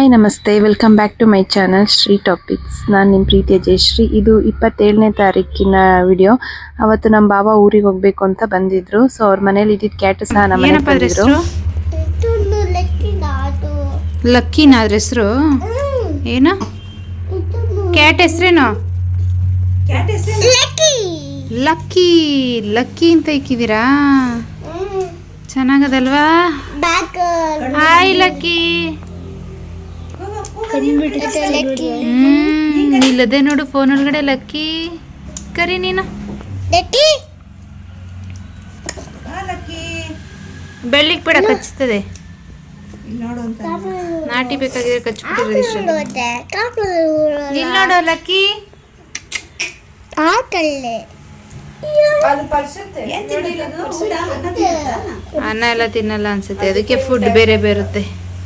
Hi ನಮಸ್ತೆ. Welcome back to my channel Shri topics. ನಾನು ನಿಮ್ಮ ಪ್ರೀತಿಯ ಜಯಶ್ರೀ. ಇದು ಇಪ್ಪತ್ತೇಳನೇ ತಾರೀಕಿನ ವಿಡಿಯೋ. ಅವತ್ತು ನಮ್ಮ ಬಾಬಾ ಊರಿಗೆ ಹೋಗ್ಬೇಕು ಅಂತ ಬಂದಿದ್ರು. ಸೊ ಅವ್ರ ಮನೇಲಿ ಇದ್ದಿದ್ದು ಕ್ಯಾಟ್ ಸಹ ನಮ್ಮ ಮನೆಗೆ ಬಂದಿದ್ರು. ಲೆಕ್ಕಿನ ಅದು ಲಕ್ಕಿನ ಅದ್ರ ಹೆಸರು? ಏನು? ಕ್ಯಾಟ್ ಹೆಸ್ರೇನು? ಲೆಕ್ಕಿ. ಲಕ್ಕಿ ಲಕ್ಕಿ ಅಂತ ಇಕ್ಕಿದ್ದೀರಾ ಚೆನ್ನಾಗದಲ್ವಾ? ಹಾಯ್ ಲೆಕ್ಕಿ. ಹ್ಮ್ ಇಲ್ಲದೆ ನೋಡು ಫೋನ್ ಒಳಗಡೆ ಲಕ್ಕಿ. ಕರಿ ನೀನು. ಬೆಳ್ಳಿಗ್ ಬಿಡ ಕಚ್ಚುತ್ತದೆ ನಾಟಿ ಬೇಕಾಗಿದ್ರೆ ಇಲ್ಲಿ ನೋಡು ಲಕ್ಕಿ. ಅನ್ನ ಎಲ್ಲ ತಿನ್ನಲ್ಲ ಅನ್ಸುತ್ತೆ. ಅದಕ್ಕೆ ಫುಡ್ ಬೇರೆ ಬೇರುತ್ತೆ.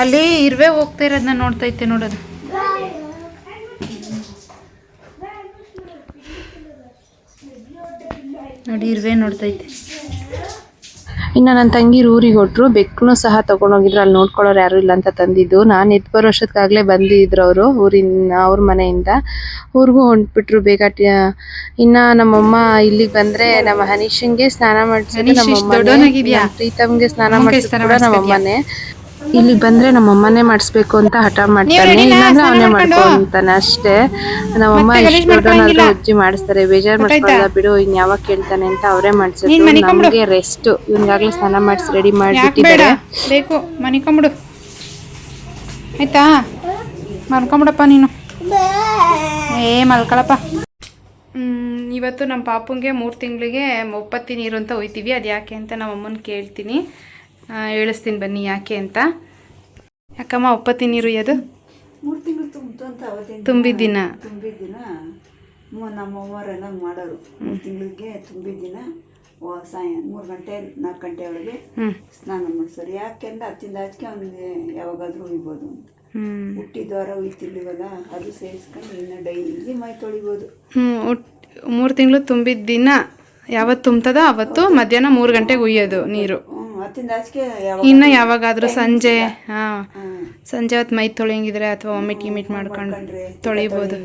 ಅಲ್ಲಿ ಇರುವೆ ಹೋಗ್ತಾ ಇರೋದನ್ನ ನೋಡ್ತಾ ಇತ್ತೆ ನೋಡೋದು. ನೋಡಿ ಇರುವೆ ನೋಡ್ತಾ ಇತ್ತೆ ಇನ್ನು ನನ್ನ ತಂಗಿ ಊರಿಗೆ ಹೊಟ್ರು ಬೆಕ್ಕನ್ನು ಸಹ ತೊಗೊಂಡೋಗಿದ್ರು ಅಲ್ಲಿ ನೋಡ್ಕೊಳ್ಳೋರು ಯಾರು ಇಲ್ಲ ಅಂತ ತಂದಿದ್ದು. ನಾನು ಎದ್ದು ಬರೋ ವರ್ಷದಕ್ಕಾಗಲೇ ಬಂದಿದ್ರು ಅವರು ಊರಿನ ಅವ್ರ ಮನೆಯಿಂದ. ಊರಿಗೂ ಹೊಂಟ್ಬಿಟ್ರು ಬೇಗ. ಇನ್ನು ಇನ್ನ ನಮ್ಮಮ್ಮ ಇಲ್ಲಿಗೆ ಬಂದ್ರೆ ನಮ್ಮ ಹನೀಶಂಗೆ ಸ್ನಾನ ಮಾಡಿಸಿ ನಮ್ಮಮ್ಮ? ಪ್ರೀತಮ್ಗೆ ಸ್ನಾನ ಮಾಡಿಸ್ತಾರೆ ಮಾಡಿಸೋದು ಇಲ್ಲಿಗೆ ಬಂದ್ರೆ ನಮ್ಮ ಅಮ್ಮನೇ ಮಾಡಿಸ್ಬೇಕು ಅಂತ ಹಠ ಮಾಡ್ತಾನೆ? ಇಲ್ಲಾಂದ್ರೆ ಅವನೇ ಮಾಡ್ಕೊಂತಾನೆ ಅಷ್ಟೇ. ನಮ್ಮಮ್ಮ ಎಷ್ಟು ಅಜ್ಜಿ ಮಾಡಿಸ್ತಾರೆ. ಬೇಜಾರ್? ಮಾಡ್ಕೊಳ್ಳಲ್ಲ ಬಿಡು ಇನ್ ಯಾವಾಗ ಕೇಳ್ತಾನೆ ಅಂತ ಅವರೇ ಮಾಡಿಸೋದು ನಮಗೆ ರೆಸ್ಟ್ ಇವ್ನಿಗಾಗ್ಲೇ ಸ್ನಾನ ಮಾಡಿಸಿ ರೆಡಿ ಮಾಡಿಬಿಟ್ಟಿದ್ದಾರೆ. ಬೇಕು. ಮನಿಕೊಂಬಿಡು. ಆಯ್ತಾ? ಮಲ್ಕೊಂಬಿಡಪ್ಪ ನೀನು. ಏ ಮಲ್ಕೊಳಪ್ಪ. ಹ್ಮ್, ಇವತ್ತು ನಮ್ಮ ಪಾಪುಂಗೆ ಮೂರು ತಿಂಗಳಿಗೆ ಒಪ್ಪತ್ತಿ ನೀರು ಅಂತ ಹೋಯ್ತೀವಿ ಅದು ಯಾಕೆ ಅಂತ ನಮ್ಮ ಅಮ್ಮನ ಕೇಳ್ತೀನಿ. ಹೇಳಿಸ್ತೀನಿ ಬನ್ನಿ ಯಾಕೆ ಅಂತ. ಯಾಕಮ್ಮ ಒಪ್ಪತ್ತಿ ನೀರು ಅದು ಮೂರು ತಿಂಗಳು ತುಂಬಿತು ಅಂತ ಅವತ್ತಿನ ತುಂಬಿದ ದಿನ ತುಂಬಿದ ದಿನ ಮ- ನಮ್ಮ ಅವ್ವರೆಲ್ಲ ಮಾಡೋರು. ಮೂರು ತಿಂಗಳಿಗೆ ತುಂಬಿದ ದಿನ ಸಾಯ ಮೂರು ಗಂಟೆ ನಾಲ್ಕು ಗಂಟೆ ಒಳಗೆ ಸ್ನಾನ ಮಾಡಿಸೋರು. ಯಾಕೆಂದ್ರೆ ಹತ್ತಿಂದ ಆಚೆಗೆ ಅವನಿಗೆ ಯಾವಾಗಾದ್ರೂ ಉಯ್ಬೋದು ಅಂತ. ಹುಟ್ಟಿದ್ವಾರ ಉಯ್ತಿರ್ಲಿವಲ್ಲ ಅದು ಸೇರಿಸ್ಕೊಂಡು ಇನ್ನು ಡೈಲಿ ಮೈ ತೊಳಿಬೋದು. ಹ್ಞೂ ಮೂರು ತಿಂಗಳು ತುಂಬಿದ ದಿನ ಯಾವತ್ತು ತುಂಬ್ತದೋ ಅವತ್ತು ಮಧ್ಯಾಹ್ನ ಮೂರು ಗಂಟೆಗೆ ಉಯ್ಯೋದು ನೀರು. ಇನ್ನು ಯಾವಾಗಾದ್ರೂ ಸಂಜೆ ಹಾಂ. ಸಂಜೆ ಹೊತ್ತು ಮೈ ತೊಳೆಯಂಗಿದ್ರೆ ಅಥವಾ ವಾಮಿಟ್ ಗಿಮಿಟ್ ಮಾಡ್ಕೊಂಡು ತೊಳಿಬೋದು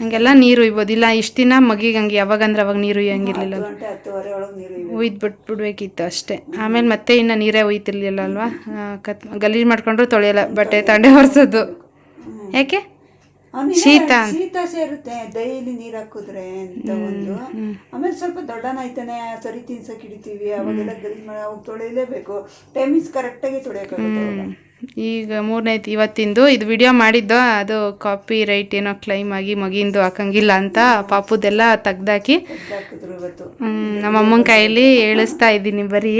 ಹಂಗೆಲ್ಲ ನೀರು ಉಯ್ಬೋದು. ಇಲ್ಲ ಇಷ್ಟು ದಿನ ಮಗಿಗೆ ಹಂಗೆ ಯಾವಾಗಂದ್ರೆ ಅವಾಗ ನೀರು ಉಯ್ಯಂಗಿರ್ಲಿಲ್ಲ. ಉಯ್ದು ಬಿಟ್ಬಿಡ್ಬೇಕಿತ್ತು ಅಷ್ಟೇ. ಆಮೇಲೆ ಮತ್ತೆ ಇನ್ನು ನೀರೇ ಉಯ್ತಿರ್ಲಿಲ್ಲ ಅಲ್ವಾ? ಕತ್ ಗಲೀಜು ಮಾಡ್ಕೊಂಡ್ರು ತೊಳೆಯಲ್ಲ ಬಟ್ಟೆ ತಂಡೆ ಒರೆಸೋದು. ಯಾಕೆ? ಶೀತ. ಶೀತ ಸೇರುತ್ತೆ ಡೈಲಿ ನೀರ್ ಹಾಕಿದ್ರೆ ಅಂತ ಒಂದು. ಆಮೇಲೆ ಸ್ವಲ್ಪ ದೊಡ್ಡನಾಯ್ತಾನೆ ಸರಿ ತಿನ್ಸಕ್ ಹಿಡಿತೀವಿ ಅವಾಗೆಲ್ಲ ಗಲೀಜ್ ಮಾಡಿ ಅವಾಗ ತೊಳೆಯಲೇಬೇಕು ಟೈಮಿಂಗ್ಸ್ ಕರೆಕ್ಟಾಗಿ ತೊಳೆಯೋಕ್ಕಾಗುತ್ತೆ. ಈಗ ಮೂರನೇ ಇವತ್ತಿಂದು ಇದು ವಿಡಿಯೋ ಮಾಡಿದ್ದು ಅದು ಕಾಪಿ ರೈಟ್ ಏನೋ ಕ್ಲೈಮ್ ಆಗಿ ಮಗಿಂದು ಹಾಕಂಗಿಲ್ಲ ಅಂತ ಪಾಪುದೆಲ್ಲ ತೆಗ್ದಾಕಿ. ನಮ್ಮ ಅಮ್ಮನ ಕೈಯಲ್ಲಿ ಹೇಳಿಸ್ತಾ ಇದ್ದೀನಿ ಬರೀ.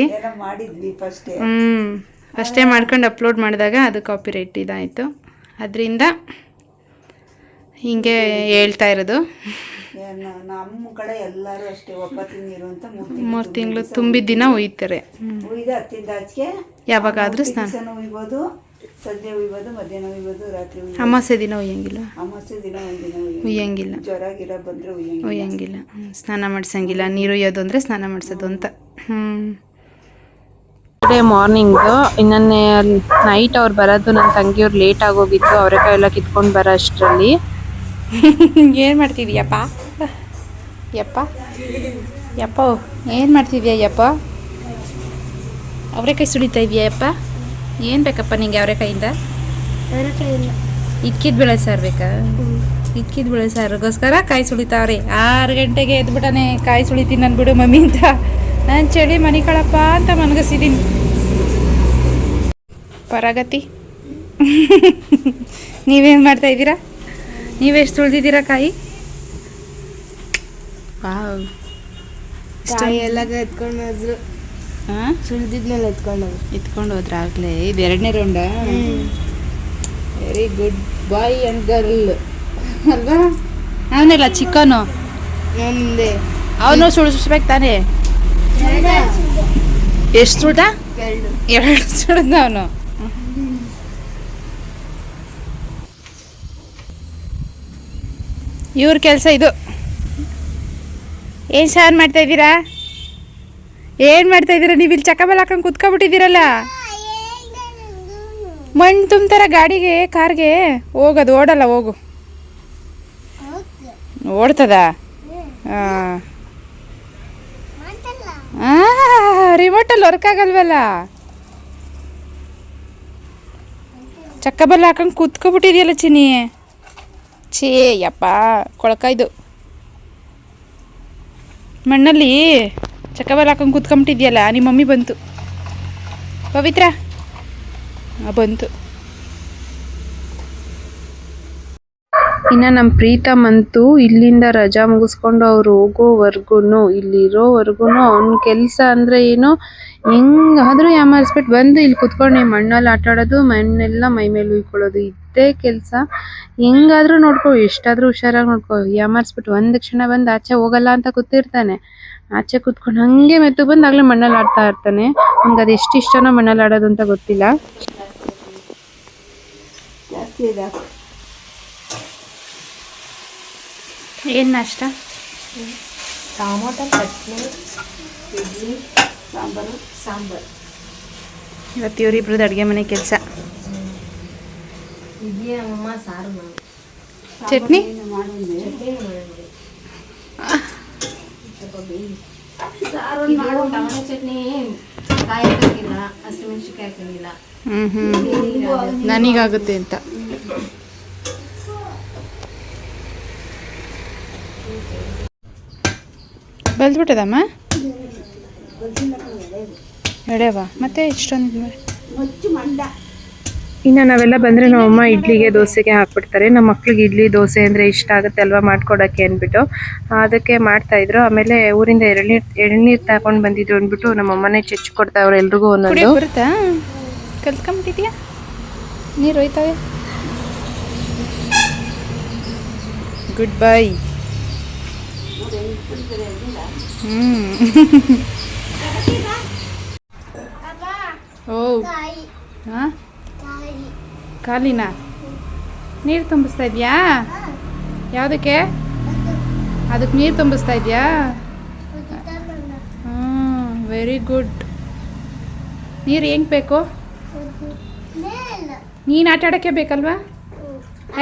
ಹ್ಞೂ ಫಸ್ಟೇ. ಮಾಡ್ಕೊಂಡು ಅಪ್ಲೋಡ್ ಮಾಡಿದಾಗ ಅದು ಕಾಪಿ ರೈಟ್ ಇದಾಯಿತು. ಅದರಿಂದ ಹಿಂಗೆ ಹೇಳ್ತಾ ಇರೋದು. ನಮ್ಮ ಕಡೆ ಎಲ್ಲರೂ ಅಷ್ಟೇ ಒಪ್ಪತ್ತಿನ ನೀರು ಅಂತ ಮೂರು ತಿಂಗಳು ತುಂಬಿದ. ದಿನ ಉಯ್ತಾರೆ. ಉಯ್ದು ಹತ್ತಿಂದ ಆಚೆಗೆ ಯಾವಾಗಾದ್ರೂ ಸ್ನಾನ. ಉಯ್ಬೋದು. ಸಂಜೆ ಉಯ್ಬೋದು ಮಧ್ಯಾಹ್ನ ಉಯ್ಬೋದು ರಾತ್ರಿ ಅಮಾಸೆ ದಿನ ಉಯ್ಯಂಗಿಲ್ಲ. ಅಮಾವಾಸ್ಯೆ ದಿನ ಒಂದಿನ ಉಯ್ಯಂಗಿಲ್ಲ. ಜ್ವರ ಗಿರ ಬಂದ್ರೆ ಉಯ್ಯಂಗಿಲ್ಲ. ಉಯ್ಯಂಗಿಲ್ಲ. ಸ್ನಾನ ಮಾಡಿಸಂಗಿಲ್ಲ. ನೀರು ಉಯ್ಯೋದು ಅಂದರೆ ಸ್ನಾನ ಮಾಡಿಸೋದು ಅಂತ. ಹ್ಞೂ ಡೇ ಮಾರ್ನಿಂಗು ಇನ್ನೊನ್ನೆ ನೈಟ್ ಅವ್ರು ಬರೋದು ನನ್ನ ತಂಗಿಯವ್ರು ಲೇಟ್ ಆಗೋಗಿತ್ತು ಅವರೆಕಾಯಿ ಎಲ್ಲ ಕಿತ್ಕೊಂಡು ಬರೋ ಅಷ್ಟರಲ್ಲಿ. ಏನು ಮಾಡ್ತಿದ್ಯಪ್ಪ? ಯಪ್ಪ. ಯಪ್ಪ ಏನು ಮಾಡ್ತಿದ್ಯಾ ಯಪ್ಪ? ಅವರೆಕಾಯಿ ಸುಡಿತಾ ಇದೆಯಾ ಯಪ್ಪ? ಏನು ಬೇಕಪ್ಪ ನಿಂಗೆ ಅವರೆಕಾಯಿಂದ ಇದ್ಕಿದ ಬೆಳೆ ಸಾರು ಬೇಕಾ ಇದ್ಕಿದ ಬೆಳೆ ಸಾರಿಗೋಸ್ಕರ ಕಾಯಿ ಸುಳಿತಾವ್ರಿ. ಆರು ಗಂಟೆಗೆ ಎದ್ಬಿಟ್ಟಾನೆ ಕಾಯಿ ಸುಳಿತೀನಿ ನಾನು ಬಿಡು ಮಮ್ಮಿ ಅಂತ. ನಾನು ಚಳಿ ಮನೆ ಕಳಪ್ಪ ಅಂತ ಮನಗಸಿದ್ದೀನಿ ಪರಗತಿ. ನೀವೇನು ಮಾಡ್ತಾ ಇದ್ದೀರಾ? ನೀವೆಷ್ಟು ತುಳಿದಿದ್ದೀರಾ ಕಾಯಿ? ಕಾಯಿ ಎಲ್ಲ ಎತ್ಕೊಂಡು ಹೋದ್ರು. ಹಾಂ ಸುಳ್ದಿದ್ನೆಲ್ಲ ಎತ್ಕೊಂಡು ಎತ್ಕೊಂಡು ಹೋದ್ರಾಗಲೇ ಇದು ಎರಡನೇ round very good boy and girl ಅಲ್ವಾ? ಅವನಿಲ್ಲ ಚಿಕ್ಕನು ಮುಂದೆ ಅವನು ಸುಳಿಸ್ಬೇಕು ತಾನೇ? ಎಷ್ಟು ಸುಳ್ದ? ಎರಡು. ಎರಡು ಸುಳ್ದ ಅವನು? ಇವ್ರ ಕೆಲಸ ಇದು. ಏನು ಇದ್ದೀರಾ? ಏನು ಮಾಡ್ತಾ ಇದ್ದೀರಾ? ನೀವು ಇಲ್ಲಿ ಚಕ್ಕಬಲ್ ಹಾಕೊಂಡು ಕುತ್ಕೊಬಿಟ್ಟಿದ್ದೀರಲ್ಲ? ಮಣ್ಣು ತುಂಬ್ತಾರ ಗಾಡಿಗೆ, ಕಾರ್ಗೆ? ಹೋಗೋದು ಓಡಲ್ಲ, ಹೋಗು. ಓಡ್ತದ? ರಿಮೋಟಲ್ಲಿ ವರ್ಕ್ ಆಗಲ್ವಲ್ಲ? ಚಕ್ಕಬಲ್ಲ ಹಾಕೊಂಡು ಕುತ್ಕೊಬಿಟ್ಟಿದೆಯಲ್ಲ ಚಿನಿ ಛೇ, ಯಪ್ಪ ಇದು ಮಣ್ಣಲ್ಲಿ ಚಕ್ಕಬಲ್ ಹಾಕೊಂಡು ಕುತ್ಕೊಂಬಿಟ್ಟಿದ್ಯಲ್ಲ, ನಿಮ್ಮ ಮಮ್ಮಿ ಬಂತು. ಪವಿತ್ರ. ಬಂತು. ಇನ್ನು ನಮ್ಮ ಪ್ರೀತಮ್ ಅಂತೂ ಇಲ್ಲಿಂದ ರಜಾ ಮುಗಿಸ್ಕೊಂಡು ಅವ್ರು ಹೋಗೋವರೆಗೂ ಇಲ್ಲಿರೋವರೆಗೂ ಅವ್ನ ಕೆಲಸ ಅಂದರೆ ಏನು, ಹೆಂಗಾದರೂ ಯಾಮಾರಿಸ್ಬಿಟ್ಟು ಬಂದು ಇಲ್ಲಿ ಕುತ್ಕೊಂಡು ಮಣ್ಣಲ್ಲಿ ಆಟ ಆಡೋದು ಮಣ್ಣೆಲ್ಲ ಮೈ ಮೇಲೆ ಉಯ್ಕೊಳ್ಳೋದು ಇದ್ದೇ ಕೆಲಸ. ಹೆಂಗಾದ್ರೂ ನೋಡ್ಕೋ ಎಷ್ಟಾದ್ರೂ ಹುಷಾರಾಗಿ ನೋಡ್ಕೊ. ಯಾಮಾರಿಸ್ಬಿಟ್ಟು ಒಂದು ಕ್ಷಣ ಬಂದು ಆಚೆ ಹೋಗಲ್ಲ ಅಂತ ಕೂತಿರ್ತಾನೆ. ಆಚೆ ಕೂತ್ಕೊಂಡು ಹಂಗೆ ಮೆತ್ತು ಬಂದು ಆಗಲೇ ಮಣ್ಣಲ್ಲಿ ಆಡ್ತಾ ಇರ್ತಾನೆ. ನಮ್ಗೆ ಅದು ಎಷ್ಟು ಇಷ್ಟನೋ ಮಣ್ಣಲ್ಲಿ ಆಡೋದು ಅಂತ ಗೊತ್ತಿಲ್ಲ. ಏನು ನಾಷ್ಟ? ಟೊಮೊಟೊ ಚಟ್ನಿ ಇಡ್ಲಿ ಸಾಂಬಾರು ಸಾಂಬಾರು. ಇವತ್ತು ಇವರಿಬ್ರದ್ದು ಅಡುಗೆ ಮನೆ ಕೆಲಸ. ಇಡ್ಲಿ ನಮ್ಮಮ್ಮ ಸಾರು ಮಾಡಿ. ಚಟ್ನಿ? ಏನು ಮಾಡಿದ್ದೆ ಚಟ್ನಿ ಮಾಡಿ ಟೊಮೊಟೊ ಚಟ್ನಿ ಕಾಯಿ ಹಾಕಿಲ್ಲ ಹಸಿಮೆಣ್ಸಿನ್ಕಾಯಿ ಹಾಕಿಲ್ಲ. ಹ್ಞೂ ಹ್ಞೂ ನನಗಾಗುತ್ತೆ ಅಂತ. ಬಲ್ದ್ಬಿಟ್ಟದಮ್ಮ ಎಳೆವಾ ಮತ್ತೆ ಇಷ್ಟೊಂದು ಮಂಡ. ಇನ್ನು ನಾವೆಲ್ಲ ಬಂದರೆ ನಮ್ಮಮ್ಮ ಇಡ್ಲಿಗೆ ದೋಸೆಗೆ ಹಾಕ್ಬಿಡ್ತಾರೆ. ನಮ್ಮ ಮಕ್ಳಿಗೆ ಇಡ್ಲಿ ದೋಸೆ ಅಂದರೆ ಇಷ್ಟ ಆಗುತ್ತೆ ಅಲ್ವಾ ಮಾಡ್ಕೊಡೋಕ್ಕೆ ಅಂದ್ಬಿಟ್ಟು. ಅದಕ್ಕೆ ಮಾಡ್ತಾ ಇದ್ರು. ಆಮೇಲೆ ಊರಿಂದ ಎಳ್ನೀರು ಎಳ್ನೀರು ತಗೊಂಡು ಬಂದಿದ್ರು ಅಂದ್ಬಿಟ್ಟು ನಮ್ಮಮ್ಮನೇ ಚಚ್ಚಿ ಕೊಡ್ತಾವ್ರು ಎಲ್ರಿಗೂ ಒಂದೊಂದು. ಬರುತ್ತಾ? ಕಲ್ತ್ಕೊಂಬಿಟ್ಟಿದ್ಯಾ? ನೀರು ಹೋಯ್ತವೆ? ಗುಡ್ ಬೈ ಹ್ಞೂ ಓ ಹಾಂ? ಖಾಲಿನಾ ನೀರು ತುಂಬಿಸ್ತಾ ಇದೆಯಾ? ಯಾವುದಕ್ಕೆ? ಅದಕ್ಕೆ ನೀರು ತುಂಬಿಸ್ತಾ ಇದೆಯಾ? ಹ್ಞೂ ವೆರಿ ಗುಡ್ ನೀರು ಹೆಂಗೆ ಬೇಕು? ನೀನು ಆಟ ಆಡೋಕ್ಕೆ ಬೇಕಲ್ವಾ?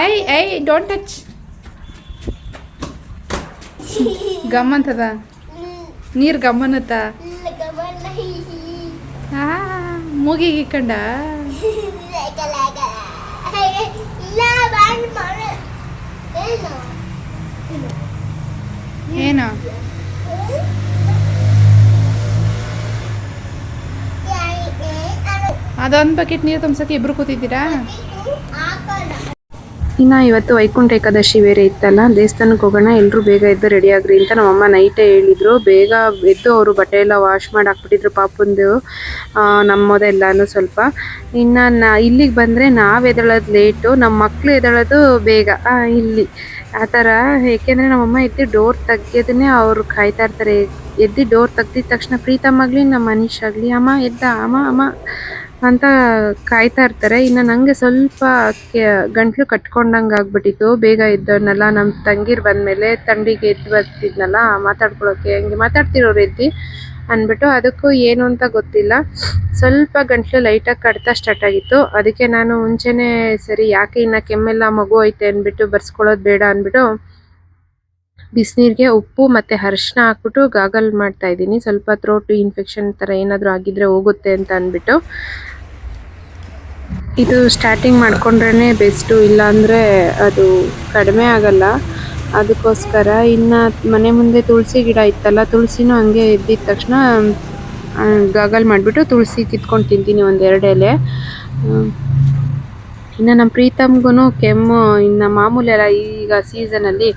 ಐ ಐ ಡೋಂಟ್ ಟಚ್ ಗಮ್ಮಂತದ ನೀರು ಗಮ್ಮನತ್ತ? ಹಾ ಮೂಗಿಗೆ ಇಕ್ಕಂಡ? ಏನು ಅದೊಂದು ಬಕೆಟ್ ನೀರು ಸತಿ ಇಬ್ರು ಕೂತಿದ್ದೀರಾ ಇನ್ನು ಇವತ್ತು ವೈಕುಂಠ ಏಕಾದಶಿ ಬೇರೆ ಇತ್ತಲ್ಲ, ದೇವಸ್ಥಾನಕ್ಕೆ ಹೋಗೋಣ ಎಲ್ಲರೂ ಬೇಗ ಎದ್ದು ರೆಡಿ ಆಗ್ರಿ ಅಂತ ನಮ್ಮಮ್ಮ ನೈಟೇ ಹೇಳಿದರು. ಬೇಗ ಎದ್ದು ಅವರು ಬಟ್ಟೆ ವಾಶ್ ಮಾಡಿ ಹಾಕ್ಬಿಟ್ಟಿದ್ರು ಪಾಪಂದು. ನಮ್ಮದೆಲ್ಲನೂ ಸ್ವಲ್ಪ. ಇನ್ನು ನಾ, ಇಲ್ಲಿಗೆ ಬಂದರೆ ನಾವು ಎದ್ದೇಳೋದು ಲೇಟು ನಮ್ಮ ಮಕ್ಕಳು ಎದ್ದೇಳೋದು ಬೇಗ. ಇಲ್ಲಿ. ಆ ಥರ, ಏಕೆಂದರೆ ನಮ್ಮಮ್ಮ ಎದ್ದು ಡೋರ್ ತೆಗಿಯೋದನ್ನೇ ಅವರು ಕಾಯ್ತಾ ಇರ್ತಾರೆ. ಎದ್ದು ಡೋರ್ ತೆಗ್ದಿದ ತಕ್ಷಣ ಪ್ರೀತಮ್ಮಾಗಲಿ ನಮ್ಮ ಮನೀಶ್ ಆಗಲಿ, ಅಮ್ಮ, ಎದ್ದ, ಅಮ್ಮ ಅಮ್ಮ. ಅಂತ ಕಾಯ್ತಾ ಇರ್ತಾರೆ. ಇನ್ನು ನನಗೆ ಸ್ವಲ್ಪ ಗಂಟಲು ಕಟ್ಕೊಂಡಂಗೆ ಆಗ್ಬಿಟ್ಟಿತ್ತು. ಬೇಗ ಇದ್ದವನ್ನೆಲ್ಲ ನಮ್ಮ ತಂಗಿರು ಬಂದಮೇಲೆ ತಂಡಿಗೆ ಎದ್ದು ಬರ್ತಿದ್ನಲ್ಲ ಮಾತಾಡ್ಕೊಳ್ಳೋಕೆ ಹಂಗೆ ಮಾತಾಡ್ತಿರೋ ರೀತಿ ಅಂದ್ಬಿಟ್ಟು ಅದಕ್ಕೂ ಏನು ಅಂತ ಗೊತ್ತಿಲ್ಲ. ಸ್ವಲ್ಪ ಗಂಟ್ಲು ಲೈಟಾಗಿ ಕಟ್ತಾ ಸ್ಟಾರ್ಟ್ ಆಗಿತ್ತು. ಅದಕ್ಕೆ ನಾನು ಮುಂಚೆನೇ ಸರಿ ಯಾಕೆ ಇನ್ನು ಕೆಮ್ಮೆಲ್ಲ ಮಗು ಐತೆ ಅಂದ್ಬಿಟ್ಟು ಬರ್ಸ್ಕೊಳ್ಳೋದು ಬೇಡ ಅಂದ್ಬಿಟ್ಟು ಬಿಸಿನೀರಿಗೆ ಉಪ್ಪು ಮತ್ತು ಅರಿಶಿನ ಹಾಕ್ಬಿಟ್ಟು ಗಾಗಲ್ ಮಾಡ್ತಾ ಇದ್ದೀನಿ. ಸ್ವಲ್ಪ ಥ್ರೋಟ್ ಇನ್ಫೆಕ್ಷನ್ ಥರ ಏನಾದರೂ ಆಗಿದ್ರೆ ಹೋಗುತ್ತೆ ಅಂತ ಅಂದ್ಬಿಟ್ಟು. ಇದು ಸ್ಟಾರ್ಟಿಂಗ್ ಮಾಡ್ಕೊಂಡ್ರೇ ಬೆಸ್ಟು ಇಲ್ಲಾಂದರೆ ಅದು ಕಡಿಮೆ ಆಗಲ್ಲ. ಅದಕ್ಕೋಸ್ಕರ ಇನ್ನು ಮನೆ ಮುಂದೆ ತುಳಸಿ ಗಿಡ ಇತ್ತಲ್ಲ, ತುಳಸಿನೂ ಹಂಗೆ ಎದ್ದಿದ ತಕ್ಷಣ ಗಾಗಲ್ ಮಾಡಿಬಿಟ್ಟು ತುಳಸಿ ಕಿತ್ಕೊಂಡು ತಿಂತೀನಿ ಒಂದೆರಡು ಎಲೆ. ಹ್ಮ್. ಇನ್ನು ನಮ್ಮ ಪ್ರೀತಮ್ಗೂ ಕೆಮ್ಮು, ಇನ್ನು ಮಾಮೂಲಿ ಅಲ್ಲ ಈಗ ಸೀಸನಲ್ಲಿ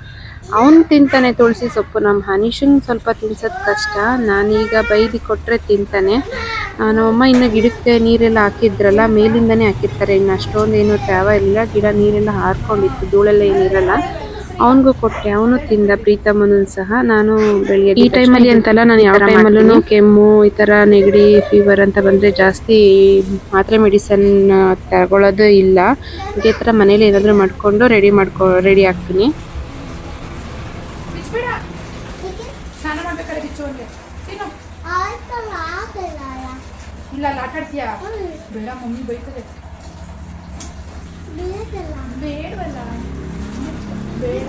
ಅವನು ತಿಂತಾನೆ ತುಳಸಿ ಸೊಪ್ಪು. ನಮ್ಮ ಹನೀಶನ್ ಸ್ವಲ್ಪ ತಿನ್ಸೋದು ಕಷ್ಟ. ನಾನೀಗ ಬೈದು ಕೊಟ್ಟರೆ ತಿಂತಾನೆ. ನಮ್ಮಮ್ಮ ಇನ್ನು ಗಿಡಕ್ಕೆ ನೀರೆಲ್ಲ ಹಾಕಿದ್ರಲ್ಲ ಮೇಲಿಂದನೇ ಹಾಕಿರ್ತಾರೆ. ಇನ್ನು ಅಷ್ಟೊಂದು ಏನು ತ್ಯಾವ ಇಲ್ಲ. ಗಿಡ ನೀರೆಲ್ಲ ಹಾರ್ಕೊಂಡಿತ್ತು. ಧೂಳೆಲ್ಲ ಏನಿರಲ್ಲ ಅವನಿಗೂ ಕೊಟ್ಟೆ ಅವನು ತಿಂದ. ಪ್ರೀತಮ್ಮನು ಸಹ. ನಾನು ಬೆಳಿಗ್ಗೆ ಈ ಟೈಮಲ್ಲಿ ಅಂತಲ್ಲ ನಾನು ಯಾವ ಟೈಮಲ್ಲೂ ಕೆಮ್ಮು ಈ ಥರ ನೆಗಡಿ ಫೀವರ್ ಅಂತ ಬಂದರೆ ಜಾಸ್ತಿ ಮಾತ್ರೆ ಮೆಡಿಸನ್ ತಗೊಳ್ಳೋದು ಇಲ್ಲ. ಇದೇ ಥರ ಮನೇಲಿ ಏನಾದರೂ ಮಾಡಿಕೊಂಡು ರೆಡಿ ಮಾಡ್ಕೊ ರೆಡಿ ಆಗ್ತೀನಿ. ಇಲ್ಲ ಅಲ್ಲಿ ಆಟ ಆಡ್ತೀಯಾ? ಬೇಡ ಮಮ್ಮಿ ಬೈತದೆ. ಬೇಡವಲ್ಲ. ಬೇಡ.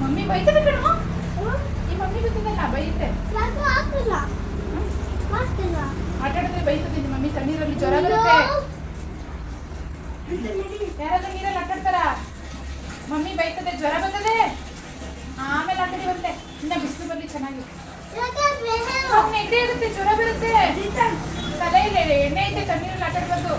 ಮಮ್ಮಿ ಬೈತದೆ ಕಣೋ ಈ ಮಮ್ಮಿ ಗೊತ್ತಿಲ್ಲ ಬೈತೆ ಆಟ ಆಡಿದ್ರೆ ಬೈತದೆ ನಿಮ್ಮ ಮಮ್ಮಿ ತಣ್ಣೀರಲ್ಲಿ ಜ್ವರ ಬರುತ್ತೆ ಯಾರಾದ್ರೂ ನೀರಲ್ಲಿ ಆಟ ಆಡ್ತಾರ ಮಮ್ಮಿ ಬೈತದೆ ಜ್ವರ ಬರ್ತದೆ ಆಮೇಲೆ ಆಟ ಬರುತ್ತೆ ಇನ್ನ ಬಿಸಿಲು ಬರ್ಲಿ ಚೆನ್ನಾಗಿ ಅವ್ನ್ ನೆಗಡಿ ಆಗುತ್ತೆ ಜ್ವರ ಬರುತ್ತೆ ತಲೆಯಲ್ಲಿ ಎಣ್ಣೆ ಐತೆ ತಣ್ಣೀರಲ್ಲಿ ಆಟ ಆಡ್ಬಾರ್ದು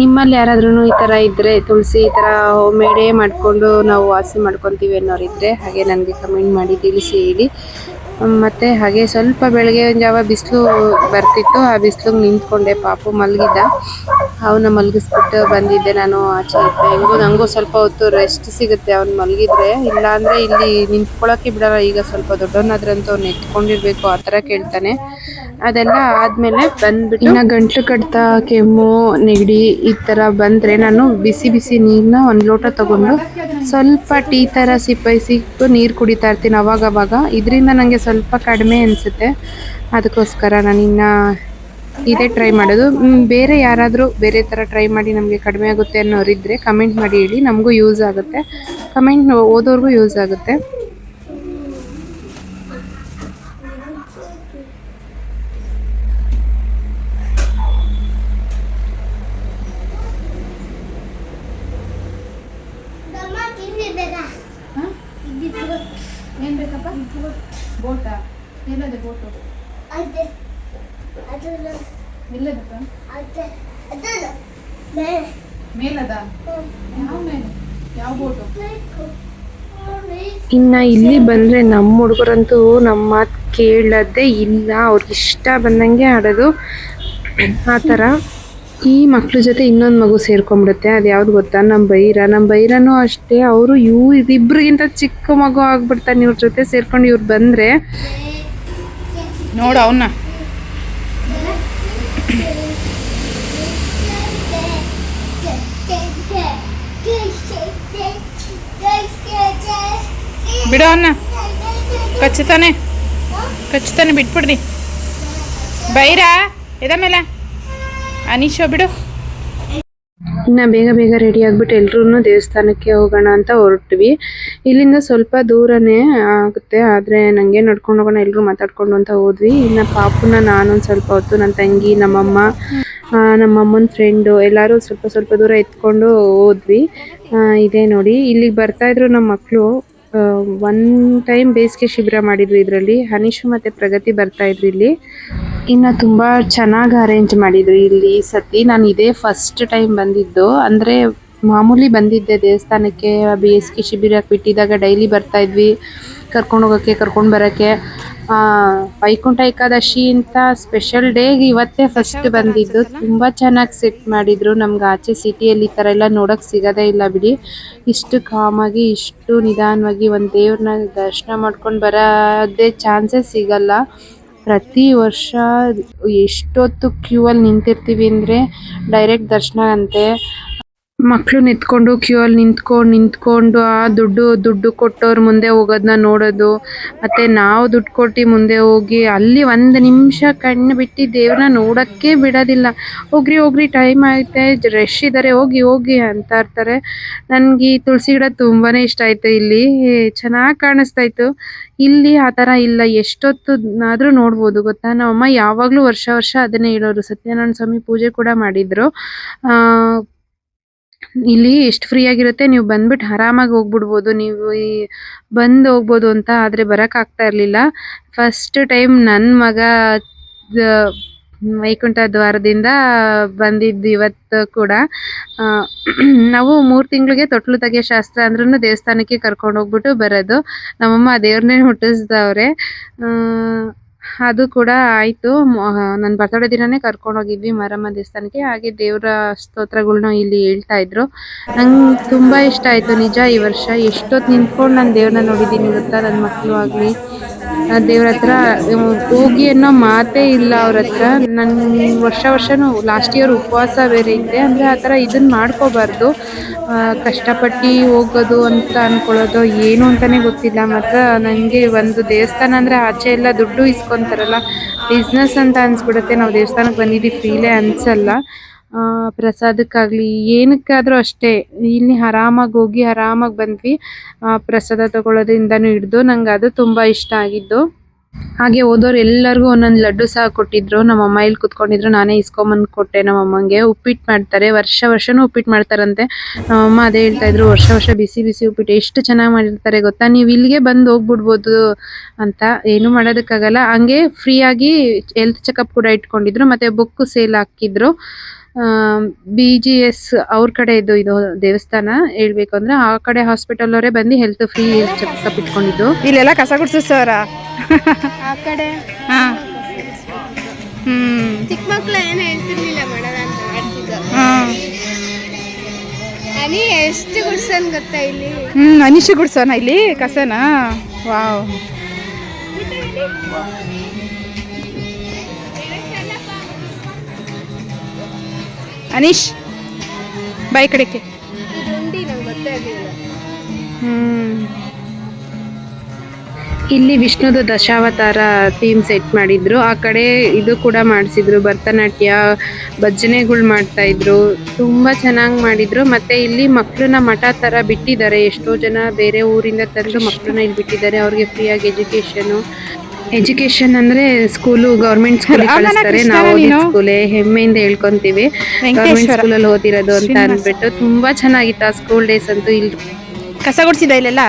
ನಿಮ್ಮಲ್ಲಿ ಯಾರಾದ್ರೂ ಈ ಥರ ಇದ್ದರೆ ತುಳಸಿ ಈ ಥರ ಮೇಡೇ ಮಾಡಿಕೊಂಡು ನಾವು ವಾಸಿ ಮಾಡ್ಕೊತೀವಿ ಅನ್ನೋರಿದ್ರೆ ಹಾಗೆ ನನಗೆ ಕಮೆಂಟ್ ಮಾಡಿ ತಿಳಿಸಿ ಹೇಳಿ. ಮತ್ತು ಹಾಗೆ ಸ್ವಲ್ಪ ಬೆಳಗ್ಗೆ ಒಂದು ಜಾವ ಬಿಸಿಲು ಬರ್ತಿತ್ತು, ಆ ಬಿಸಿಲಿಗೆ ನಿಂತ್ಕೊಂಡೆ. ಪಾಪು ಮಲಗಿದ್ದ. ಅವನ್ನ ಮಲಗಿಸ್ಬಿಟ್ಟು ಬಂದಿದ್ದೆ ನಾನು ಆಚೆ ಇದ್ದೆ. ಹೆಂಗೂ ನನಗೂ ಸ್ವಲ್ಪ ಹೊತ್ತು ರೆಸ್ಟ್ ಸಿಗುತ್ತೆ. ಅವ್ನು ಮಲಗಿದ್ರೆ, ಇಲ್ಲಾಂದರೆ ಇಲ್ಲಿ ನಿಂತ್ಕೊಳ್ಳೋಕ್ಕೆ ಬಿಡೋಲ್ಲ. ಈಗ ಸ್ವಲ್ಪ ದೊಡ್ಡವನಾದ್ರಂತೂ ಅವ್ನು ಎತ್ಕೊಂಡಿರಬೇಕು, ಆ ಥರ ಕೇಳ್ತಾನೆ. ಅದೆಲ್ಲ ಆದಮೇಲೆ ಬಂದ್ಬಿಟ್ಟು ಇನ್ನು ಗಂಟ್ಲು ಕಡ್ತ ಕೆಮ್ಮು, ನೆಗಡಿ ಈ ಥರ ಬಂದರೆ ನಾನು ಬಿಸಿ ಬಿಸಿ ನೀರನ್ನ ಒಂದು ಲೋಟ ತಗೊಂಡು ಸ್ವಲ್ಪ ಟೀ ಥರ ಸಿಪ್ಪೈಸಿ ನೀರ್ ಕುಡಿತಾ ಇರ್ತೀನಿ ಅವಾಗ ಅವಾಗ ಇದರಿಂದ ನನಗೆ ಸ್ವಲ್ಪ ಕಡಿಮೆ ಅನಿಸುತ್ತೆ. ಅದಕ್ಕೋಸ್ಕರ ನಾನು ಇನ್ನು ಇದೇ ಟ್ರೈ ಮಾಡೋದು. ಬೇರೆ ಯಾರಾದರೂ ಬೇರೆ ಥರ ಟ್ರೈ ಮಾಡಿ ನಮಗೆ ಕಡಿಮೆ ಆಗುತ್ತೆ ಅನ್ನೋರಿದ್ದರೆ ಕಮೆಂಟ್ ಮಾಡಿ ಹೇಳಿ. ನಮಗೂ ಯೂಸ್ ಆಗುತ್ತೆ. ಕಮೆಂಟ್ ಓದೋರ್ಗೂ ಯೂಸ್ ಆಗುತ್ತೆ. ಬೋಟಾ? ಎಲ್ಲದೆ ಬೋಟು. ಎಲ್ಲದಪ್ಪ ಮೇಲದ? ಯಾವ ಮೇಲೆ? ಯಾವ ಬೋಟು? ಇನ್ನು ಇಲ್ಲಿ ಬಂದರೆ ನಮ್ಮ ಹುಡುಗರಂತೂ ನಮ್ಮ ಮಾತು ಕೇಳದೇ ಇಲ್ಲ. ಅವ್ರಿಗೆ ಇಷ್ಟ ಬಂದಂಗೆ ಆಡೋದು. ಆ ಥರ. ಈ ಮಕ್ಳ ಜೊತೆ ಇನ್ನೊಂದು ಮಗು ಸೇರ್ಕೊಂಡ್ಬಿಡುತ್ತೆ, ಅದು ಯಾವ್ದು ಗೊತ್ತಾ? ನಮ್ಮ ಬೈರ. ನಮ್ಮ ಬೈರನೂ ಅಷ್ಟೇ, ಅವರು ಇವು ಇದಿಬ್ರಿಗಿಂತ ಚಿಕ್ಕ ಮಗು ಆಗ್ಬಿಡ್ತಾನೆ ಇವ್ರ ಜೊತೆ ಸೇರ್ಕೊಂಡು ಇವ್ರು ಬಂದರೆ. ನೋಡು ಅವನ್ನ ಬಿಡು ಅವನ್ನ ಕಚ್ಚುತ್ತಾನೆ. ಕಚ್ಚುತ್ತಾನೆ ಬಿಟ್ಬಿಡ್ರಿ ಬೈರ ಇದ ಮೇಲೆ. ಅನೀಶೋ ಬಿಡು. ಇನ್ನು ಬೇಗ ಬೇಗ ರೆಡಿ ಆಗಿಬಿಟ್ಟು ಎಲ್ಲರೂ ದೇವಸ್ಥಾನಕ್ಕೆ ಹೋಗೋಣ ಅಂತ ಹೊರಟ್ವಿ. ಇಲ್ಲಿಂದ ಸ್ವಲ್ಪ ದೂರನೇ ಆಗುತ್ತೆ, ಆದರೆ ನನಗೆ ನಡ್ಕೊಂಡು ಹೋಗೋಣ ಎಲ್ಲರೂ ಮಾತಾಡ್ಕೊಂಡು ಅಂತ ಹೋದ್ವಿ. ಇನ್ನು ಪಾಪುನ ನಾನೊಂದು ಸ್ವಲ್ಪ ಹೊತ್ತು ನನ್ನ ತಂಗಿ, ನಮ್ಮಮ್ಮ ನಮ್ಮಮ್ಮನ ಫ್ರೆಂಡು ಎಲ್ಲರೂ ಸ್ವಲ್ಪ ಸ್ವಲ್ಪ ದೂರ ಎತ್ಕೊಂಡು ಹೋದ್ವಿ. ಇದೇ ನೋಡಿ. ಇಲ್ಲಿಗೆ ಬರ್ತಾಯಿದ್ರು ನಮ್ಮ ಮಕ್ಕಳು ಒನ್ ಟೈಮ್ ಬೇಸಿಗೆ ಶಿಬಿರ ಮಾಡಿದ್ರು ಇದರಲ್ಲಿ. ಹನೀಶು ಮತ್ತು ಪ್ರಗತಿ ಬರ್ತಾಯಿದ್ರು ಇಲ್ಲಿ. ಇನ್ನು ತುಂಬ ಚೆನ್ನಾಗಿ ಅರೇಂಜ್ ಮಾಡಿದ್ರು. ಇಲ್ಲಿ ಸತಿ ನಾನು ಇದೇ ಫಸ್ಟ್ ಟೈಮ್ ಬಂದಿದ್ದು. ಅಂದರೆ ಮಾಮೂಲಿ ಬಂದಿದ್ದೆ ದೇವಸ್ಥಾನಕ್ಕೆ ಬೇಸಿಗೆ ಶಿಬಿರಕ್ಕೆ ಬಿಟ್ಟಿದ್ದಾಗ ಡೈಲಿ ಬರ್ತಾ ಇದ್ವಿ. ಕರ್ಕೊಂಡು ಹೋಗೋಕ್ಕೆ ಕರ್ಕೊಂಡು ಬರೋಕ್ಕೆ. ವೈಕುಂಠ ಏಕಾದಶಿ ಅಂತ ಸ್ಪೆಷಲ್ ಡೇಗೆ ಇವತ್ತೇ ಫಸ್ಟ್ ಬಂದಿದ್ದು. ತುಂಬ ಚೆನ್ನಾಗಿ ಸೆಟ್ ಮಾಡಿದ್ರು. ನಮ್ಗೆ ಆಚೆ ಸಿಟಿಯಲ್ಲಿ ಈ ಥರ ಎಲ್ಲ ನೋಡೋಕ್ಕೆ ಸಿಗೋದೇ ಇಲ್ಲ ಬಿಡಿ. ಇಷ್ಟು ಕಾಮಾಗಿ ಇಷ್ಟು ನಿಧಾನವಾಗಿ ಒಂದು ದೇವ್ರನ್ನ ದರ್ಶನ ಮಾಡ್ಕೊಂಡು ಬರೋದೇ ಚಾನ್ಸೇ ಸಿಗಲ್ಲ. ಪ್ರತಿ ವರ್ಷ ಎಷ್ಟೊತ್ತು ಕ್ಯೂ ಅಲ್ಲಿ ನಿಂತಿರ್ತೀವಿ ಅಂದರೆ ಡೈರೆಕ್ಟ್ ದರ್ಶನ ಅಂತೆ. ಮಕ್ಕಳು ನಿಂತ್ಕೊಂಡು ಕ್ಯೂ ಅಲ್ಲಿ ನಿಂತ್ಕೊಂಡು ನಿಂತ್ಕೊಂಡು, ಆ ದುಡ್ಡು ದುಡ್ಡು ಕೊಟ್ಟವ್ರ ಮುಂದೆ ಹೋಗೋದನ್ನ ನೋಡೋದು. ಮತ್ತೆ ನಾವು ದುಡ್ಡು ಕೊಟ್ಟು ಮುಂದೆ ಹೋಗಿ ಅಲ್ಲಿ ಒಂದು ನಿಮಿಷ ಕಣ್ಣು ಬಿಟ್ಟು ದೇವ್ರನ್ನ ನೋಡೋಕ್ಕೆ ಬಿಡೋದಿಲ್ಲ. ಹೋಗ್ರಿ ಹೋಗ್ರಿ ಟೈಮ್ ಆಯ್ತೆ ರಶ್ ಇದ್ದಾರೆ ಹೋಗಿ ಹೋಗಿ ಅಂತ ಇರ್ತಾರೆ. ನನಗೆ ಈ ತುಳಸಿ ಗಿಡ ತುಂಬಾನೇ ಇಷ್ಟ ಆಯ್ತು ಇಲ್ಲಿ. ಚೆನ್ನಾಗಿ ಕಾಣಿಸ್ತಾ ಇತ್ತು. ಇಲ್ಲಿ ಆ ಥರ ಇಲ್ಲ ಎಷ್ಟೊತ್ತು ಆದರೂ ನೋಡ್ಬೋದು, ಗೊತ್ತಾ? ನಮ್ಮಮ್ಮ ಯಾವಾಗಲೂ ವರ್ಷ ವರ್ಷ ಅದನ್ನೇ ಹೇಳೋರು. ಸತ್ಯನಾರಾಯಣ ಸ್ವಾಮಿ ಪೂಜೆ ಕೂಡ ಮಾಡಿದ್ರು. ಇಲ್ಲಿ ಎಷ್ಟು ಫ್ರೀ ಆಗಿರುತ್ತೆ, ನೀವು ಬಂದ್ಬಿಟ್ಟು ಆರಾಮಾಗಿ ಹೋಗ್ಬಿಡ್ಬೋದು. ನೀವು ಈ ಬಂದು ಹೋಗ್ಬೋದು ಅಂತ ಆದರೆ ಬರೋಕ್ಕಾಗ್ತಾ ಇರಲಿಲ್ಲ. ಫಸ್ಟ್ ಟೈಮ್ ನನ್ನ ಮಗ ವೈಕುಂಠ ದ್ವಾರದಿಂದ ಬಂದಿದ್ದು ಇವತ್ತು ಕೂಡ. ನಾವು ಮೂರು ತಿಂಗಳಿಗೆ ತೊಟ್ಲು ತೆಗೆ ಶಾಸ್ತ್ರ ಅಂದ್ರೂ ದೇವಸ್ಥಾನಕ್ಕೆ ಕರ್ಕೊಂಡು ಹೋಗ್ಬಿಟ್ಟು ಬರೋದು. ನಮ್ಮಮ್ಮ ದೇವ್ರನ್ನೇ ಹುಟ್ಟಿಸ್ದವ್ರೆ ಅದು ಕೂಡ ಆಯಿತು. ನನ್ನ ಬರ್ತಡೇ ದಿನನೇ ಕರ್ಕೊಂಡು ಹೋಗಿದ್ವಿ ಮಾರಮ್ಮ ದೇವಸ್ಥಾನಕ್ಕೆ. ಹಾಗೆ ದೇವರ ಸ್ತೋತ್ರಗಳನ್ನ ಇಲ್ಲಿ ಹೇಳ್ತಾ ಇದ್ರು. ನಂಗೆ ತುಂಬ ಇಷ್ಟ ಆಯಿತು ನಿಜ ಈ ವರ್ಷ. ಎಷ್ಟೊತ್ತು ನಿಂತ್ಕೊಂಡು ನಾನು ದೇವ್ರನ್ನ ನೋಡಿದ್ದೀನಿ ಗೊತ್ತಾ? ನನ್ನ ಮಕ್ಕಳು ಆಗಲಿ ದೇವ್ರ ಹತ್ರ ಹೋಗಿ ಅನ್ನೋ ಮಾತೇ ಇಲ್ಲ ಅವ್ರ ಹತ್ರ. ನನ್ನ ವರ್ಷ ವರ್ಷನು ಲಾಸ್ಟ್ ಇಯರ್ ಉಪವಾಸ ಬೇರೆ ಇದೆ ಅಂದರೆ ಆ ಥರ ಇದನ್ನ ಮಾಡ್ಕೋಬಾರ್ದು. ಕಷ್ಟಪಟ್ಟು ಹೋಗೋದು ಅಂತ ಅನ್ಕೊಳ್ಳೋದು ಏನು ಅಂತಾನೆ ಗೊತ್ತಿಲ್ಲ. ಮಾತ್ರ ನನಗೆ ಒಂದು ದೇವಸ್ಥಾನ ಅಂದರೆ ಆಚೆ ಎಲ್ಲ ದುಡ್ಡು ಇಸ್ಕೊಂತಾರಲ್ಲ. ಬಿಸ್ನೆಸ್ ಅಂತ ಅನ್ಸ್ಬಿಡುತ್ತೆ. ನಾವು ದೇವಸ್ಥಾನಕ್ಕೆ ಬಂದಿದ್ದೀವಿ ಫೀಲೇ ಅನ್ಸಲ್ಲ ಪ್ರಸಾದಕ್ಕಾಗ್ಲಿ ಏನಕ್ಕಾದ್ರೂ ಅಷ್ಟೇ. ಇಲ್ಲಿ ಆರಾಮಾಗಿ ಹೋಗಿ ಆರಾಮಾಗಿ ಬಂದ್ವಿ. ಆ, ಪ್ರಸಾದ ತಗೊಳ್ಳೋದ್ರಿಂದನೂ ಹಿಡ್ದು ನಂಗೆ ಅದು ತುಂಬ ಇಷ್ಟ ಆಗಿದ್ದು. ಹಾಗೆ ಹೋದವ್ರು ಎಲ್ಲರಿಗೂ ಒಂದೊಂದು ಲಡ್ಡು ಸಹ ಕೊಟ್ಟಿದ್ರು. ನಮ್ಮ ಅಮ್ಮ ಇಲ್ಲಿ ಕುತ್ಕೊಂಡಿದ್ರು. ನಾನೇ ಇಸ್ಕೊಂಬಂದು ಕೊಟ್ಟೆ ನಮ್ಮ ಅಮ್ಮಂಗೆ ಉಪ್ಪಿಟ್ಟು ಮಾಡ್ತಾರೆ. ವರ್ಷ ವರ್ಷನೂ ಉಪ್ಪಿಟ್ಟು ಮಾಡ್ತಾರಂತೆ. ನಮ್ಮಮ್ಮ ಅದೇ ಹೇಳ್ತಾ ಇದ್ರು ವರ್ಷ ವರ್ಷ ಬಿಸಿ ಬಿಸಿ ಉಪ್ಪಿಟ್ಟು ಎಷ್ಟು ಚೆನ್ನಾಗಿ ಮಾಡಿರ್ತಾರೆ ಗೊತ್ತಾ? ನೀವು ಇಲ್ಲಿಗೆ ಬಂದು ಹೋಗ್ಬಿಡ್ಬೋದು ಅಂತ ಏನು ಮಾಡೋದಕ್ಕಾಗಲ್ಲ. ಹಂಗೆ ಫ್ರೀಯಾಗಿ ಹೆಲ್ತ್ ಚೆಕಪ್ ಕೂಡ ಇಟ್ಕೊಂಡಿದ್ರು. ಮತ್ತೆ ಬುಕ್ ಸೇಲ್ ಹಾಕಿದ್ರು. ಬಿ ಜಿ ಎಸ್ ಅವ್ರ ಕಡೆ ಇದು ಇದು ದೇವಸ್ಥಾನ ಹೇಳ್ಬೇಕು ಅಂದ್ರೆ ಆ ಕಡೆ ಹಾಸ್ಪಿಟಲ್ ಅವರೇ ಬಂದು ಹೆಲ್ತ್ ಫ್ರೀ ಚೆಕ್ಅಪ್ ಇಟ್ಕೊಂಡಿದ್ದು. ಇಲ್ಲೆಲ್ಲ ಕಸ ಗುಡ್ಸು ಸರ. ಆ ಕಡೆ? ಹ್ಮ್. ಚಿಕ್ಕ ಮಕ್ಳು ಏನು ಹೇಳ್ತಿರ್ಲಿಲ್ಲ ಮಾಡೋಣ ಅಂತ ಮಾಡ್ತಿದ್ದ ಹಾಂ. ಅನಿ ಎಷ್ಟು ಗುಡ್ಸನ್ ಗೊತ್ತಾ ಇಲ್ಲಿ? ಹ್ಞೂ ಅನಿಶು ಗುಡ್ಸೋಣ ಇಲ್ಲಿ? ಕಸನಾ? ವಾವ್. ಅನೀಶ್ ಬಾಯ್ ಕಡೆಗೆ. ಇಲ್ಲಿ ವಿಷ್ಣುದು ದಶಾವತಾರ ಥೀಮ್ ಸೆಟ್ ಮಾಡಿದ್ರು. ಆ ಕಡೆ ಇದು ಕೂಡ ಮಾಡಿಸಿದ್ರು. ಭರತನಾಟ್ಯ, ಭಜನೆಗಳು ಮಾಡ್ತಾ ಇದ್ರು. ತುಂಬಾ ಚೆನ್ನಾಗಿ ಮಾಡಿದ್ರು. ಮತ್ತೆ ಇಲ್ಲಿ ಮಕ್ಕಳನ್ನ ಮಠ ತರ ಬಿಟ್ಟಿದ್ದಾರೆ. ಎಷ್ಟೋ ಜನ ಬೇರೆ ಊರಿಂದ ತಂದು ಮಕ್ಕಳನ್ನ ಇಲ್ಲಿ ಬಿಟ್ಟಿದ್ದಾರೆ. ಅವ್ರಿಗೆ ಫ್ರೀಯಾಗಿ ಎಜುಕೇಶನ್ ಎಜುಕೇಶನ್ ಅಂದ್ರೆ ಸ್ಕೂಲು ಗೌರ್ಮೆಂಟ್ ಸ್ಕೂಲ್ ಕಳಿಸ್ತಾರೆ. ನಾವು? ಸ್ಕೂಲೇ ಹೆಮ್ಮೆಯಿಂದ ಹೇಳ್ಕೊಂತೀವಿ. ಗೌರ್ಮೆಂಟ್ ಸ್ಕೂಲ್ ಸ್ಕೂಲಲ್ಲಿ ಓದಿರೋದು ಅಂತ. ಅಂದ್ಬಿಟ್ಟು ತುಂಬಾ ಚೆನ್ನಾಗಿತ್ತು ಆ ಸ್ಕೂಲ್ ಡೇಸ್ ಅಂತೂ ಇಲ್ಲಿ ಕಸ ಗುಡ್ಸಿದ ಇಲ್ಲೆಲ್ಲ?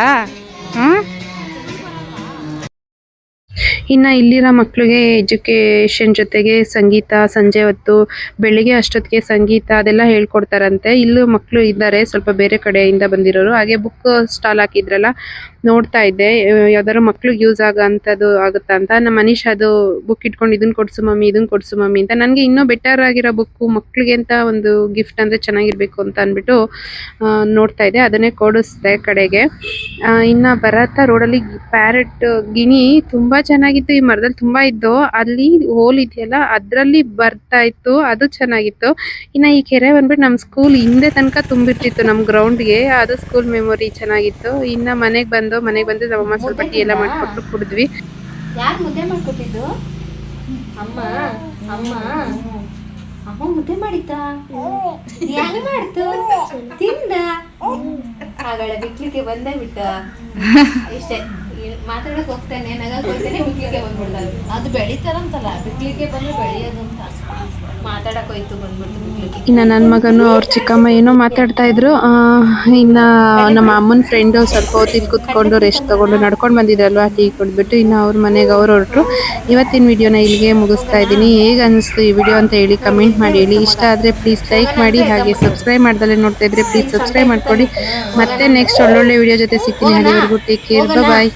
ಇನ್ನು ಇಲ್ಲಿರೋ ಮಕ್ಕಳಿಗೆ ಎಜುಕೇಷನ್ ಜೊತೆಗೆ ಸಂಗೀತ ಸಂಜೆ ಹೊತ್ತು ಬೆಳಿಗ್ಗೆ ಅಷ್ಟೊತ್ತಿಗೆ ಸಂಗೀತ ಅದೆಲ್ಲ ಹೇಳ್ಕೊಡ್ತಾರಂತೆ. ಇಲ್ಲೂ ಮಕ್ಕಳು ಇದ್ದಾರೆ ಸ್ವಲ್ಪ ಬೇರೆ ಕಡೆಯಿಂದ ಬಂದಿರೋರು. ಹಾಗೆ ಬುಕ್ ಸ್ಟಾಲ್ ಹಾಕಿದ್ರಲ್ಲ ನೋಡ್ತಾ ಇದ್ದೆ. ಯಾವ್ದಾದ್ರು ಮಕ್ಳಿಗೆ ಯೂಸ್ ಆಗೋ ಅಂಥದ್ದು ಆಗುತ್ತಾ ಅಂತ. ನಮ್ಮ ಮನೀಶ್ ಅದು ಬುಕ್ ಇಟ್ಕೊಂಡು ಇದನ್ನ ಕೊಡ್ಸು ಮಮ್ಮಿ ಇದನ್ನ ಕೊಡ್ಸು ಮಮ್ಮಿ ಅಂತ. ನನಗೆ ಇನ್ನೂ ಬೆಟರ್ ಆಗಿರೋ ಬುಕ್ಕು ಮಕ್ಕಳಿಗೆ ಅಂತ ಒಂದು ಗಿಫ್ಟ್ ಅಂದರೆ ಚೆನ್ನಾಗಿರ್ಬೇಕು ಅಂತ ಅಂದ್ಬಿಟ್ಟು ನೋಡ್ತಾ ಇದ್ದೆ. ಅದನ್ನೇ ಕೊಡಿಸ್ದೆ ಕಡೆಗೆ. ಇನ್ನ ರೋಡ್ ರೋಡಲ್ಲಿ ಪ್ಯಾರೆಟ್ ಗಿಣಿ ತುಂಬಾ ಚೆನ್ನಾಗಿತ್ತು. ಈ ಮರದಲ್ಲಿ ತುಂಬಾ ಇದ್ದು, ಅಲ್ಲಿ ಹೋಲ್ ಇದೆಯಲ್ಲ, ಅದ್ರಲ್ಲಿ ಬರ್ತಾ ಇತ್ತು. ಅದು ಚೆನ್ನಾಗಿತ್ತು. ಇನ್ನ ಈ ಕೆರೆ ಬಂದ್ಬಿಟ್ಟು ನಮ್ಮ ಸ್ಕೂಲ್ ಹಿಂದೆ ತನಕ ತುಂಬಿರ್ತಿತ್ತು ನಮ್ಮ ಗ್ರೌಂಡ್ಗೆ ಅದು ಸ್ಕೂಲ್ ಮೆಮೊರಿ ಚೆನ್ನಾಗಿತ್ತು. ಇನ್ನ ಮನೆಗೆ ಬಂದು ಮನೆಗೆ ಬಂದು ನಮ್ಮಮ್ಮ ಸ್ವಲ್ಪ ಟೀ ಎಲ್ಲ ಮಾಡ್ಕೊಟ್ಟು ಕುಡಿದ್ವಿ. ಯಾರು ಮುದ್ದೆ ಮಾಡ್ಕೊಟ್ಟಿದ್ದು? ಅಮ್ಮ ಅಮ್ಮ. ಅಮ್ಮ ಮುದ್ದೆ ಮಾಡಿದ್ದ ಯಾರು ಮಾಡ್ತು? ತಿಂದ? ಆಗಳ ಬಿಕ್ಲಿಕ್ಕೆ ಬಂದೇ ಬಿಟ್ಟ. ಇಷ್ಟೇ. ಮಾತಾಡಕ್ ಹೋಗ್ತಾನೆ ನಗಕ್ ಹೋಗ್ತಾನೆ ಬಿಕ್ಲಿಕ್ಕೆ ಬಂದ್ಬಿಡ್ತಾನೆ ಅದು ಬೆಳಿತಾರಂತಲ್ಲ ಬಿಕ್ಲಿಕ್ಕೆ ಬಂದು ಬೆಳೆಯೋದು ಅಂತ ಮಾತಾಡಕ್ ಹೋಯ್ತು ಬಂದ್ಬಿಡ್ತು ಬಿಕ್ಲಿಕ್ಕೆ ಇನ್ನ ನನ್ನ ಮಗನು ಅವ್ರ ಚಿಕ್ಕಮ್ಮ ಏನೋ ಮಾತಾಡ್ತಾ ಇದ್ರು. ಇನ್ನ ನಮ್ಮ ಅಮ್ಮನ ಫ್ರೆಂಡು ಸ್ವಲ್ಪ ಹೊತ್ತು ಇಲ್ಲಿ ಕುತ್ಕೊಂಡು ರೆಸ್ಟ್ ತಗೊಂಡು ನಡ್ಕೊಂಡು ಬಂದಿದ್ರಲ್ವ, ಟೀ ಕೊಟ್ಬಿಟ್ಟು ಇನ್ನು ಅವ್ರ ಮನೆಗೆ ಅವ್ರು ಹೊರಟ್ರು. ಇವತ್ತಿನ ವಿಡಿಯೋನ ಇಲ್ಲಿಗೆ ಮುಗಿಸ್ತಾ ಇದ್ದೀನಿ. ಹೇಗೆ ಅನಿಸ್ತು ಈ ವಿಡಿಯೋ ಅಂತ ಹೇಳಿ ಕಮೆಂಟ್ ಮಾಡಿ ಹೇಳಿ. ಇಷ್ಟ ಆದರೆ ಪ್ಲೀಸ್ ಲೈಕ್ ಮಾಡಿ, ಹಾಗೆ ಸಬ್ಸ್ಕ್ರೈಬ್ ಮಾಡ್ದಲ್ಲೇ ನೋಡ್ತಾ ಇದ್ರೆ ಪ್ಲೀಸ್ ಸಬ್ಸ್ಕ್ರೈಬ್ ಮಾಡ್ಕೊಡಿ. ಮತ್ತೆ ನೆಕ್ಸ್ಟ್ ಒಳ್ಳೊಳ್ಳೆ ವಿಡಿಯೋ ಜೊತೆ ಸಿಗ್ತೀನಿ. ಅಲ್ಲಿವರೆಗೂ ಟೇಕ್ ಕೇರ್ ಬಾಯ್